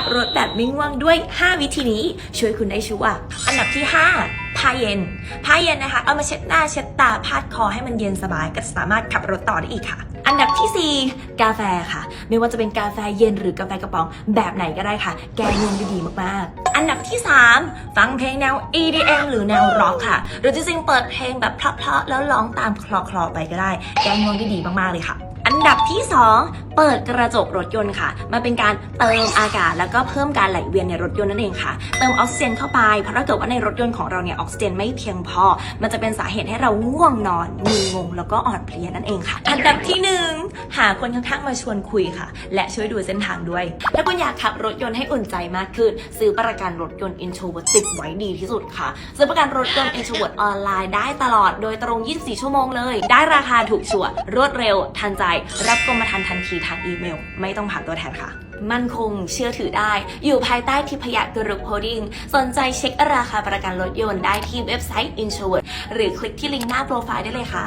ขับรถแบบไม่ง่วงด้วย 5 วิธีนี้ช่วยคุณได้ชัวร์อันดับที่ 5ผ้าเย็น ผ้าเย็นนะคะ เอามาเช็ดหน้าเช็ดตาพาดคอให้มันเย็นสบาย ก็สามารถขับรถต่อได้อีกค่ะ อันดับที่ 4 กาแฟค่ะ ไม่ว่าจะเป็นกาแฟเย็นหรือกาแฟกระป๋องแบบไหนก็ได้ค่ะ แก้ง่วงได้ดีมากๆ อันดับที่ 3 ฟังเพลงแนว EDM หรือแนวร็อกค่ะ หรือจริงๆเปิดเพลงแบบเพราะๆแล้วร้องตามคลอๆไปก็ได้ แก้ง่วงได้ดีมากๆเลยค่ะ อันดับที่ 2 เปิดกระจกรถยนต์ค่ะมาเป็นการเติมอากาศแล้วก็เพิ่มการไหลเวียนในรถยนต์นั่นเองค่ะ เติมออกซิเจนเข้าไป เพราะถ้าเกิดว่าในรถยนต์ของเราเนี่ยออกซิเจนไม่เพียงพอ มันจะเป็นสาเหตุให้เราง่วงนอนมึนงงแล้วก็อ่อนเพลียนั่นเองค่ะ อันดับที่ 1 หาคนข้างๆมาชวนคุยค่ะ และช่วยดูเส้นทางด้วย ถ้าคุณอยากขับรถยนต์ให้อุ่นใจมากขึ้น ซื้อประกันรถยนต์ Introvert ติดไว้ดีที่สุดค่ะ ซื้อประกันรถยนต์ Introvert ออนไลน์ได้ตลอดโดยตรง 24 ชั่วโมงเลย ได้ราคาถูกชัวร์รวดเร็วทันใจรับกรมธรรม์ทันทีทางอีเมล ไม่ต้องผ่านตัวแทนค่ะ มั่นคงเชื่อถือได้ อยู่ภายใต้ทิพยกรุปโฮดิ้งสนใจเช็คราคาประกันรถยนต์ได้ที่เว็บไซต์ i n s u r e หรือคลิกที่ลิงก์หน้าโปรไฟล์ได้เลยค่ะ